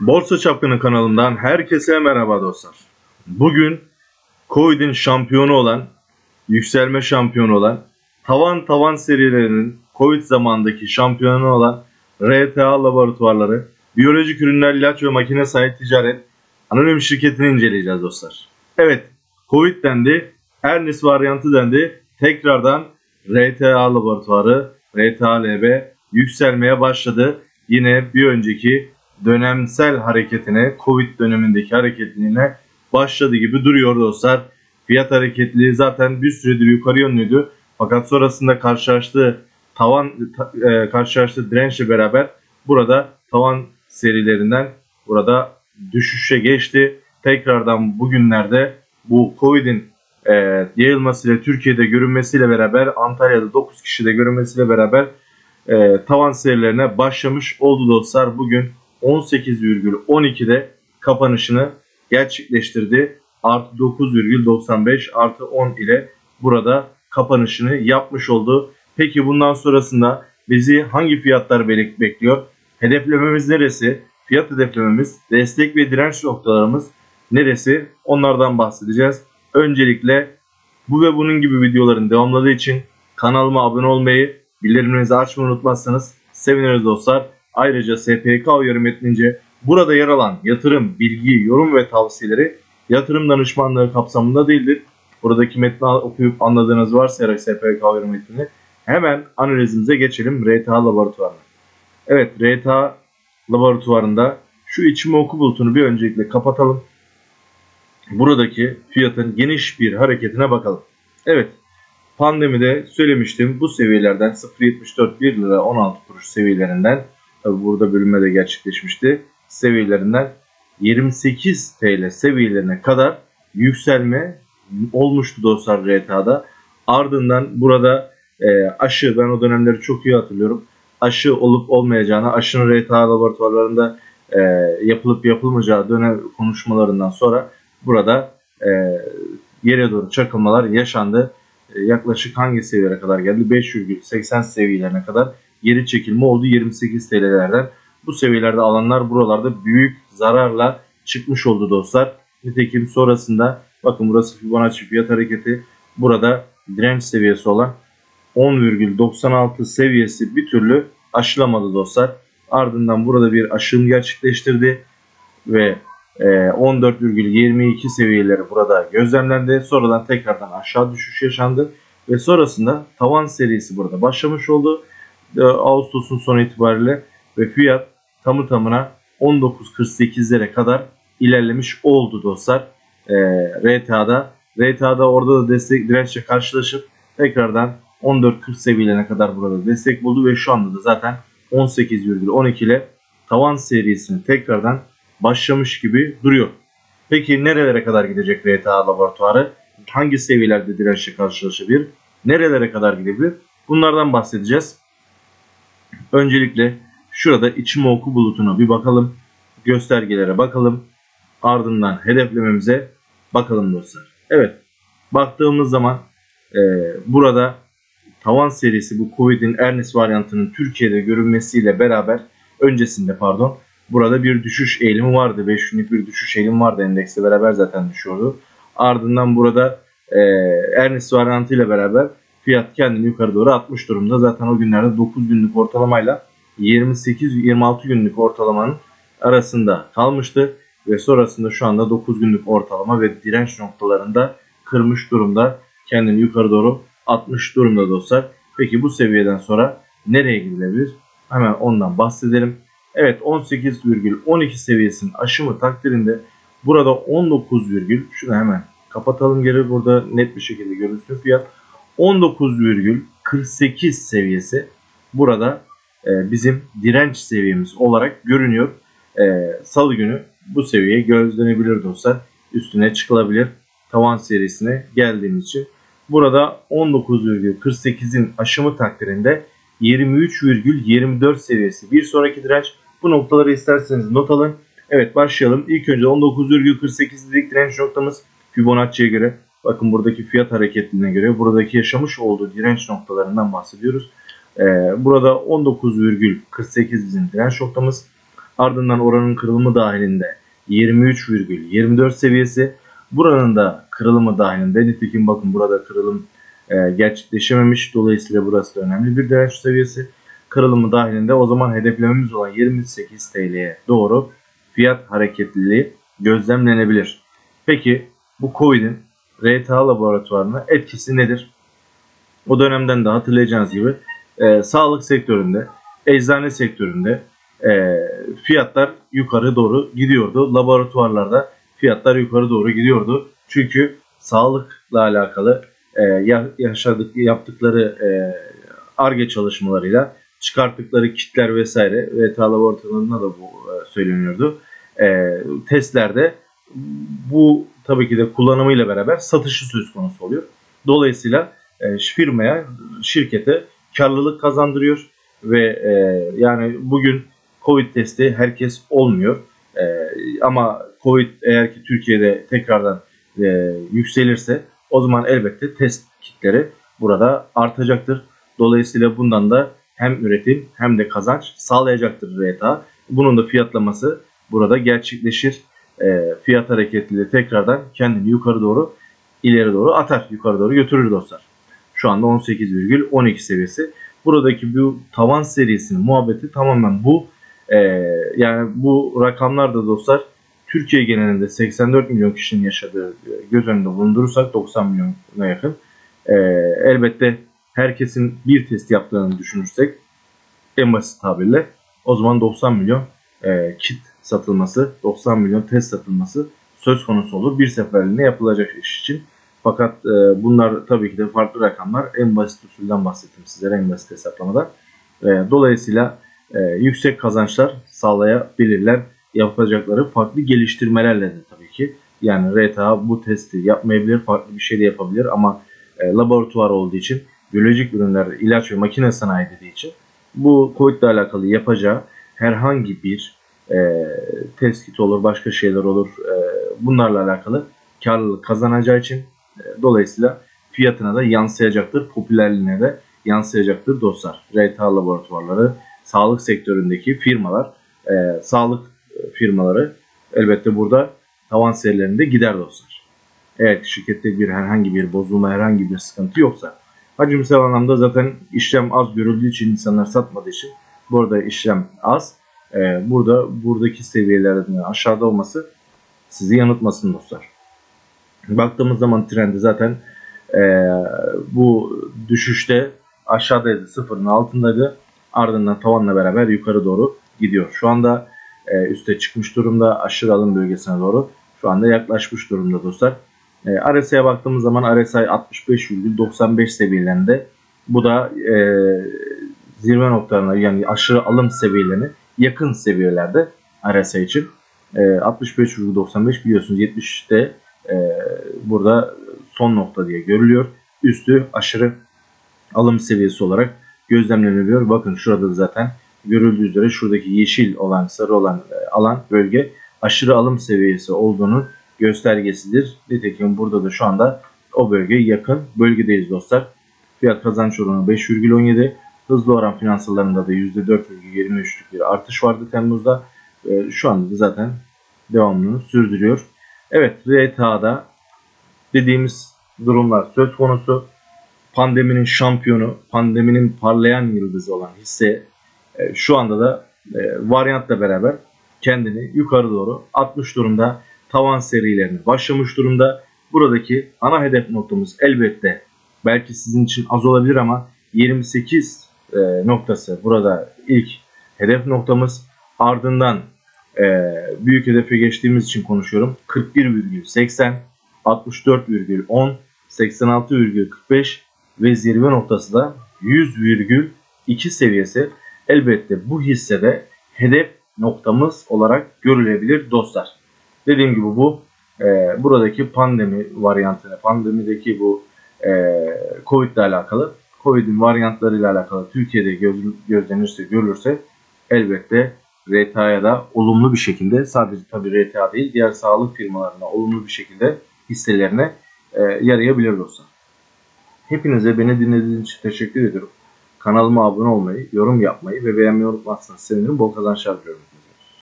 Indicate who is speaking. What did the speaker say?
Speaker 1: Borsa Çapkını kanalından herkese merhaba dostlar. Bugün Covid'in şampiyonu olan, yükselme şampiyonu olan, tavan tavan serilerinin Covid zamandaki şampiyonu olan RTA laboratuvarları, biyolojik ürünler, ilaç ve makine sahip ticaret anonim şirketini inceleyeceğiz dostlar. Evet, Covid dendi, Ernest varyantı dendi. Tekrardan RTA laboratuvarı, RTA-LB yükselmeye başladı. Yine bir önceki dönemsel hareketine, Covid dönemindeki hareketliğine başladı gibi duruyor dostlar. Fiyat hareketliliği zaten bir süredir yukarı yönlüydü. Fakat sonrasında karşılaştığı tavan ta- e, karşılaştığı dirençle beraber burada tavan serilerinden burada düşüşe geçti. Tekrardan bugünlerde bu Covid'in e, yayılmasıyla Türkiye'de görünmesiyle beraber Antalya'da 9 kişide görünmesiyle beraber e, tavan serilerine başlamış oldu dostlar. Bugün 18,12'de kapanışını gerçekleştirdi. Artı 9,95 artı 10 ile burada kapanışını yapmış oldu. Peki bundan sonrasında bizi hangi fiyatlar bek- bekliyor? Hedeflememiz neresi? Fiyat hedeflememiz, destek ve direnç noktalarımız neresi? Onlardan bahsedeceğiz. Öncelikle bu ve bunun gibi videoların devamlılığı için kanalıma abone olmayı, bildirimlerinizi açmayı unutmazsanız seviniriz dostlar. Ayrıca SPK uyarı metnince burada yer alan yatırım, bilgi, yorum ve tavsiyeleri yatırım danışmanlığı kapsamında değildir. Buradaki metni okuyup anladığınız varsa SPK uyarı metnini hemen analizimize geçelim RTA laboratuvarına. Evet RTA laboratuvarında şu içime oku bulutunu bir öncelikle kapatalım. Buradaki fiyatın geniş bir hareketine bakalım. Evet pandemide söylemiştim bu seviyelerden 0.74 1 lira 16 kuruş seviyelerinden tabi burada bölünme de gerçekleşmişti seviyelerinden 28 TL seviyelerine kadar yükselme olmuştu dostlar RTA'da. Ardından burada e, aşı ben o dönemleri çok iyi hatırlıyorum. Aşı olup olmayacağını aşının RTA laboratuvarlarında e, yapılıp yapılmayacağı dönem konuşmalarından sonra burada e, yere doğru çakılmalar yaşandı. E, yaklaşık hangi seviyelere kadar geldi? 5,80 seviyelerine kadar geri çekilme oldu 28 TL'lerden. Bu seviyelerde alanlar buralarda büyük zararla çıkmış oldu dostlar. Nitekim sonrasında bakın burası Fibonacci fiyat hareketi. Burada direnç seviyesi olan 10,96 seviyesi bir türlü aşılamadı dostlar. Ardından burada bir aşım gerçekleştirdi ve e, 14,22 seviyeleri burada gözlemlendi. Sonradan tekrardan aşağı düşüş yaşandı ve sonrasında tavan serisi burada başlamış oldu. E, Ağustos'un sonu itibariyle ve fiyat tamı tamına 19.48'lere kadar ilerlemiş oldu dostlar. E, RTA'da RTA'da orada da destek dirençle karşılaşıp tekrardan 14.40 seviyelerine kadar burada destek buldu ve şu anda da zaten 18,12 ile tavan serisini tekrardan başlamış gibi duruyor. Peki nerelere kadar gidecek RTA laboratuvarı? Hangi seviyelerde dirençle karşılaşabilir? Nerelere kadar gidebilir? Bunlardan bahsedeceğiz. Öncelikle şurada içime oku bulutuna bir bakalım. Göstergelere bakalım. Ardından hedeflememize bakalım dostlar. Evet. Baktığımız zaman e, burada tavan serisi bu Covid'in Ernest varyantının Türkiye'de görünmesiyle beraber öncesinde pardon burada bir düşüş eğilimi vardı. 5 günlük bir düşüş eğilimi vardı endekste beraber zaten düşüyordu. Ardından burada e, Ernest varyantı ile beraber fiyat kendini yukarı doğru atmış durumda. Zaten o günlerde 9 günlük ortalamayla 28-26 günlük ortalamanın arasında kalmıştı. Ve sonrasında şu anda 9 günlük ortalama ve direnç noktalarında kırmış durumda. Kendini yukarı doğru atmış durumda dostlar. Peki bu seviyeden sonra nereye gidilebilir? Hemen ondan bahsedelim. Evet 18,12 seviyesinin aşımı takdirinde burada 19, virgül- şunu hemen kapatalım geri burada net bir şekilde görünsün fiyat. 19,48 seviyesi burada e, bizim direnç seviyemiz olarak görünüyor. E, Salı günü bu seviye gözlenebilir dostlar. Üstüne çıkılabilir tavan serisine geldiğimiz için. Burada 19,48'in aşımı takdirinde 23,24 seviyesi bir sonraki direnç. Bu noktaları isterseniz not alın. Evet başlayalım. İlk önce 19,48 dedik direnç noktamız Fibonacci'ye göre. Bakın buradaki fiyat hareketliğine göre buradaki yaşamış olduğu direnç noktalarından bahsediyoruz. Ee, burada 19,48 bizim direnç noktamız. Ardından oranın kırılımı dahilinde 23,24 seviyesi. Buranın da kırılımı dahilinde nitekim bakın burada kırılım e, gerçekleşememiş. Dolayısıyla burası da önemli bir direnç seviyesi. Kırılımı dahilinde o zaman hedeflememiz olan 28 TL'ye doğru fiyat hareketliliği gözlemlenebilir. Peki bu Covid'in RTA laboratuvarına etkisi nedir? O dönemden de hatırlayacağınız gibi e, sağlık sektöründe, eczane sektöründe e, fiyatlar yukarı doğru gidiyordu. Laboratuvarlarda fiyatlar yukarı doğru gidiyordu. Çünkü sağlıkla alakalı e, yaşadık yaptıkları e, ARGE çalışmalarıyla çıkarttıkları kitler vesaire ve laboratuvarlarında da bu e, söyleniyordu. E, testlerde bu tabii ki de kullanımıyla beraber satışı söz konusu oluyor. Dolayısıyla e, firmaya, şirkete karlılık kazandırıyor ve e, yani bugün Covid testi herkes olmuyor. E, ama Covid eğer ki Türkiye'de tekrardan e, yükselirse o zaman elbette test kitleri burada artacaktır. Dolayısıyla bundan da hem üretim hem de kazanç sağlayacaktır RTA. Bunun da fiyatlaması burada gerçekleşir. E, fiyat hareketliliği tekrardan kendini yukarı doğru ileri doğru atar. Yukarı doğru götürür dostlar. Şu anda 18,12 seviyesi. Buradaki bu tavan serisinin muhabbeti tamamen bu. E, yani bu rakamlar da dostlar Türkiye genelinde 84 milyon kişinin yaşadığı göz önünde bulundurursak 90 milyona yakın. E, elbette herkesin bir test yaptığını düşünürsek en basit tabirle o zaman 90 milyon e, kit satılması, 90 milyon test satılması söz konusu olur. Bir seferliğine yapılacak iş için. Fakat e, bunlar tabii ki de farklı rakamlar. En basit usulden bahsettim sizlere en basit hesaplamada. E, dolayısıyla e, yüksek kazançlar sağlayabilirler. Yapacakları farklı geliştirmelerle de tabii ki. Yani RTA bu testi yapmayabilir, farklı bir şey de yapabilir ama e, laboratuvar olduğu için, biyolojik ürünler, ilaç ve makine sanayi dediği için bu COVID ile alakalı yapacağı herhangi bir e, test olur, başka şeyler olur. E, bunlarla alakalı karlılık kazanacağı için e, dolayısıyla fiyatına da yansıyacaktır, popülerliğine de yansıyacaktır dostlar. RTA laboratuvarları, sağlık sektöründeki firmalar, e, sağlık firmaları elbette burada tavan serilerinde gider dostlar. Eğer şirkette bir herhangi bir bozulma, herhangi bir sıkıntı yoksa hacimsel anlamda zaten işlem az görüldüğü için insanlar satmadığı için burada işlem az. Ee, burada buradaki seviyelerin aşağıda olması sizi yanıltmasın dostlar. Baktığımız zaman trendi zaten e, bu düşüşte aşağıdaydı sıfırın altındaydı. Ardından tavanla beraber yukarı doğru gidiyor. Şu anda e, üste çıkmış durumda aşırı alım bölgesine doğru. Şu anda yaklaşmış durumda dostlar. E, RSI'ye baktığımız zaman RSI 65,95 seviyelerinde. Bu da e, zirve noktalarına yani aşırı alım seviyelerine yakın seviyelerde RSI için. E, 65,95 biliyorsunuz 70'te e, burada son nokta diye görülüyor. Üstü aşırı alım seviyesi olarak gözlemleniliyor. Bakın şurada zaten görüldüğü üzere şuradaki yeşil olan sarı olan e, alan bölge aşırı alım seviyesi olduğunun göstergesidir. Nitekim burada da şu anda o bölgeye yakın bölgedeyiz dostlar. Fiyat kazanç oranı 5,17. Hızlı oran finansallarında da %4,23'lük bir artış vardı Temmuz'da. E, şu anda da zaten devamını sürdürüyor. Evet RTA'da dediğimiz durumlar söz konusu. Pandeminin şampiyonu, pandeminin parlayan yıldızı olan hisse e, şu anda da e, varyantla beraber kendini yukarı doğru atmış durumda. Tavan serilerini başlamış durumda. Buradaki ana hedef noktamız elbette belki sizin için az olabilir ama 28 e, noktası burada ilk hedef noktamız. Ardından e, büyük hedefe geçtiğimiz için konuşuyorum. 41,80, 64,10, 86,45 ve zirve noktası da 100,2 seviyesi. Elbette bu hissede hedef noktamız olarak görülebilir dostlar. Dediğim gibi bu e, buradaki pandemi varyantını, pandemideki bu e, Covid ile alakalı, Covid'in varyantları ile alakalı Türkiye'de göz, gözlenirse, görülürse elbette RTA'ya da olumlu bir şekilde sadece tabii RTA değil diğer sağlık firmalarına olumlu bir şekilde hisselerine e, yarayabilir dostlar. Hepinize beni dinlediğiniz için teşekkür ediyorum. Kanalıma abone olmayı, yorum yapmayı ve beğenmeyi unutmazsanız sevinirim. Bol kazançlar diliyorum.